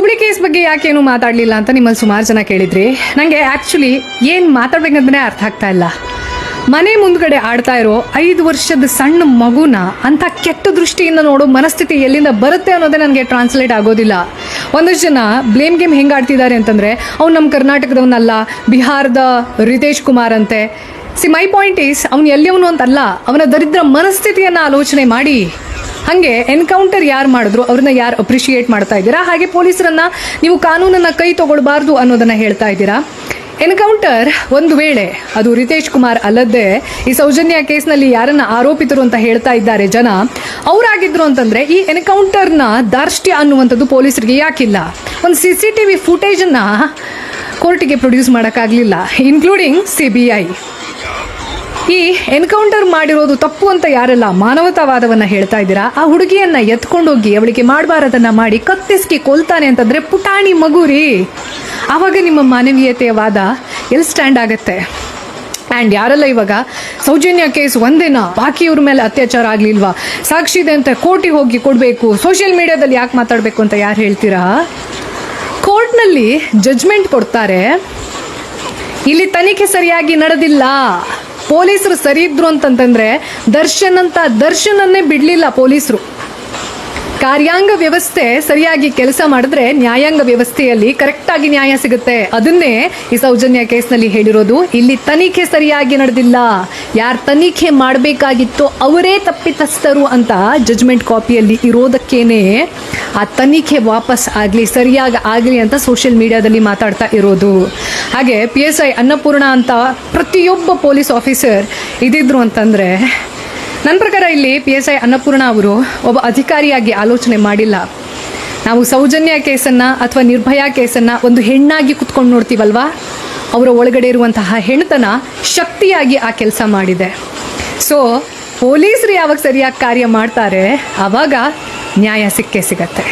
Hubli case ಬಗ್ಗೆ ಯಾಕೇನು ಮಾತಾಡಲಿಲ್ಲ ಅಂತ ನಿಮ್ಮಲ್ಲಿ ಸುಮಾರು ಜನ ಕೇಳಿದ್ರಿ. ನನಗೆ ಆ್ಯಕ್ಚುಲಿ ಏನು ಮಾತಾಡ್ಬೇಕಂತಲೇ ಅರ್ಥ ಆಗ್ತಾ ಇಲ್ಲ. ಮನೆ ಮುಂದ್ಗಡೆ ಆಡ್ತಾ ಇರೋ ಐದು ವರ್ಷದ ಸಣ್ಣ ಮಗುನ ಅಂಥ ಕೆಟ್ಟ ದೃಷ್ಟಿಯಿಂದ ನೋಡೋ ಮನಸ್ಥಿತಿ ಎಲ್ಲಿಂದ ಬರುತ್ತೆ ಅನ್ನೋದೇ ನನಗೆ ಟ್ರಾನ್ಸ್ಲೇಟ್ ಆಗೋದಿಲ್ಲ. ಒಂದಷ್ಟು ಜನ ಬ್ಲೇಮ್ ಗೇಮ್ ಹೆಂಗೆ ಆಡ್ತಿದ್ದಾರೆ ಅಂತಂದರೆ, ಅವ್ನು ನಮ್ಮ ಕರ್ನಾಟಕದವನಲ್ಲ, ಬಿಹಾರದ ರಿತೇಶ್ ಕುಮಾರ್ ಅಂತೆ. ಸಿ ಮೈ ಪಾಯಿಂಟ್ ಈಸ್ ಅವ್ನು ಎಲ್ಲಿಯವನು ಅಂತಲ್ಲ, ಅವನ ದರಿದ್ರ ಮನಸ್ಥಿತಿಯನ್ನು ಆಲೋಚನೆ ಮಾಡಿ. ಹಾಗೆ ಎನ್ಕೌಂಟರ್ ಯಾರು ಮಾಡಿದ್ರು ಅವ್ರನ್ನ ಯಾರು ಅಪ್ರಿಷಿಯೇಟ್ ಮಾಡ್ತಾ ಇದ್ದೀರಾ? ಹಾಗೆ ಪೊಲೀಸರನ್ನ ನೀವು ಕಾನೂನನ್ನ ಕೈ ತಗೊಳ್ಬಾರ್ದು ಅನ್ನೋದನ್ನ ಹೇಳ್ತಾ ಇದ್ದೀರಾ? ಎನ್ಕೌಂಟರ್ ಒಂದು ವೇಳೆ ಅದು ರಿತೇಶ್ ಕುಮಾರ್ ಅಲ್ಲದೆ ಈ ಸೌಜನ್ಯ ಕೇಸ್ನಲ್ಲಿ ಯಾರನ್ನ ಆರೋಪಿತರು ಅಂತ ಹೇಳ್ತಾ ಇದ್ದಾರೆ ಜನ, ಅವರಾಗಿದ್ರು ಅಂತಂದ್ರೆ ಈ ಎನ್ಕೌಂಟರ್ನ ದಾರ್ಷ್ಟ್ಯ ಅನ್ನುವಂಥದ್ದು ಪೊಲೀಸರಿಗೆ ಯಾಕಿಲ್ಲ? ಒಂದು ಸಿ ಸಿ ಟಿ ವಿ ಫುಟೇಜನ್ನ ಕೋರ್ಟಿಗೆ ಪ್ರೊಡ್ಯೂಸ್ ಮಾಡೋಕ್ಕಾಗಲಿಲ್ಲ ಇನ್ಕ್ಲೂಡಿಂಗ್ ಸಿ ಬಿ ಐ. ಈ ಎನ್ಕೌಂಟರ್ ಮಾಡಿರೋದು ತಪ್ಪು ಅಂತ ಯಾರೆಲ್ಲ ಮಾನವತಾವಾದವನ್ನ ಹೇಳ್ತಾ ಇದ್ದೀರಾ, ಆ ಹುಡುಗಿಯನ್ನ ಎತ್ಕೊಂಡೋಗಿ ಅವಳಿಗೆ ಮಾಡಬಾರದನ್ನ ಮಾಡಿ ಕತ್ತಿಸ್ಕಿ ಕೊಲ್ತಾನೆ ಅಂತಂದ್ರೆ ಪುಟಾಣಿ ಮಗು ರೀ ಆವಾಗ ನಿಮ್ಮ ಮಾನವೀಯತೆಯ ವಾದ ಎಲ್ಲಿ ಸ್ಟ್ಯಾಂಡ್ ಆಗತ್ತೆ? ಆ್ಯಂಡ್ ಯಾರೆಲ್ಲ ಇವಾಗ ಸೌಜನ್ಯ ಕೇಸ್ ಒಂದೇನಾ, ಬಾಕಿಯವ್ರ ಮೇಲೆ ಅತ್ಯಾಚಾರ ಆಗಲಿಲ್ವಾ? ಸಾಕ್ಷಿ ಇದೆ ಅಂತ ಕೋರ್ಟಿಗೆ ಹೋಗಿ ಕೊಡಬೇಕು ಸೋಷಿಯಲ್ ಮೀಡಿಯಾದಲ್ಲಿ ಯಾಕೆ ಮಾತಾಡಬೇಕು ಅಂತ ಯಾರು ಹೇಳ್ತೀರಾ? ಕೋರ್ಟ್ನಲ್ಲಿ ಜಜ್ಮೆಂಟ್ ಕೊಡ್ತಾರೆ. ಇಲ್ಲಿ ತನಿಖೆ ಸರಿಯಾಗಿ ನಡೆದಿಲ್ಲ. ಪೊಲೀಸರು ಸರಿ ಇದ್ರು ಅಂತಂತಂದ್ರೆ ದರ್ಶನ್ ಅಂತ ದರ್ಶನನ್ನೇ ಬಿಡಲಿಲ್ಲ ಪೊಲೀಸರು. ಕಾರ್ಯಾಂಗ ವ್ಯವಸ್ಥೆ ಸರಿಯಾಗಿ ಕೆಲಸ ಮಾಡಿದ್ರೆ ನ್ಯಾಯಾಂಗ ವ್ಯವಸ್ಥೆಯಲ್ಲಿ ಕರೆಕ್ಟ್ ಆಗಿ ನ್ಯಾಯ ಸಿಗುತ್ತೆ. ಅದನ್ನೇ ಈ ಸೌಜನ್ಯ ಕೇಸ್ನಲ್ಲಿ ಹೇಳಿರೋದು. ಇಲ್ಲಿ ತನಿಖೆ ಸರಿಯಾಗಿ ನಡೆದಿಲ್ಲ. ಯಾರು ತನಿಖೆ ಮಾಡಬೇಕಾಗಿತ್ತೋ ಅವರೇ ತಪ್ಪಿತಸ್ಥರು ಅಂತ ಜಜ್ಮೆಂಟ್ ಕಾಪಿಯಲ್ಲಿ ಇರೋದಕ್ಕೇನೆ ಆ ತನಿಖೆ ವಾಪಸ್ ಆಗಲಿ, ಸರಿಯಾಗಿ ಆಗಲಿ ಅಂತ ಸೋಷಿಯಲ್ ಮೀಡಿಯಾದಲ್ಲಿ ಮಾತಾಡ್ತಾ ಇರೋದು. ಹಾಗೆ ಪಿ ಎಸ್ ಐ ಅನ್ನಪೂರ್ಣ ಅಂತ ಪ್ರತಿಯೊಬ್ಬ ಪೊಲೀಸ್ ಆಫೀಸರ್ ಇದಿದ್ರು ಅಂತಂದರೆ ನನ್ನ ಪ್ರಕಾರ ಇಲ್ಲಿ ಪಿ ಎಸ್ ಐ ಅನ್ನಪೂರ್ಣ ಅವರು ಒಬ್ಬ ಅಧಿಕಾರಿಯಾಗಿ ಆಲೋಚನೆ ಮಾಡಿಲ್ಲ. ನಾವು ಸೌಜನ್ಯ ಕೇಸನ್ನು ಅಥವಾ ನಿರ್ಭಯಾ ಕೇಸನ್ನು ಒಂದು ಹೆಣ್ಣಾಗಿ ಕುತ್ಕೊಂಡು ನೋಡ್ತೀವಲ್ವಾ? ಅವರ ಒಳಗಡೆ ಇರುವಂತಹ ಹೆಣ್ತನ ಶಕ್ತಿಯಾಗಿ ಆ ಕೆಲಸ ಮಾಡಿದೆ. ಸೊ ಪೊಲೀಸರು ಯಾವಾಗ ಸರಿಯಾಗಿ ಕಾರ್ಯ ಮಾಡ್ತಾರೆ, ಆವಾಗ ನ್ಯಾಯ ಸಿಕ್ಕೇ ಸಿಗತ್ತೆ.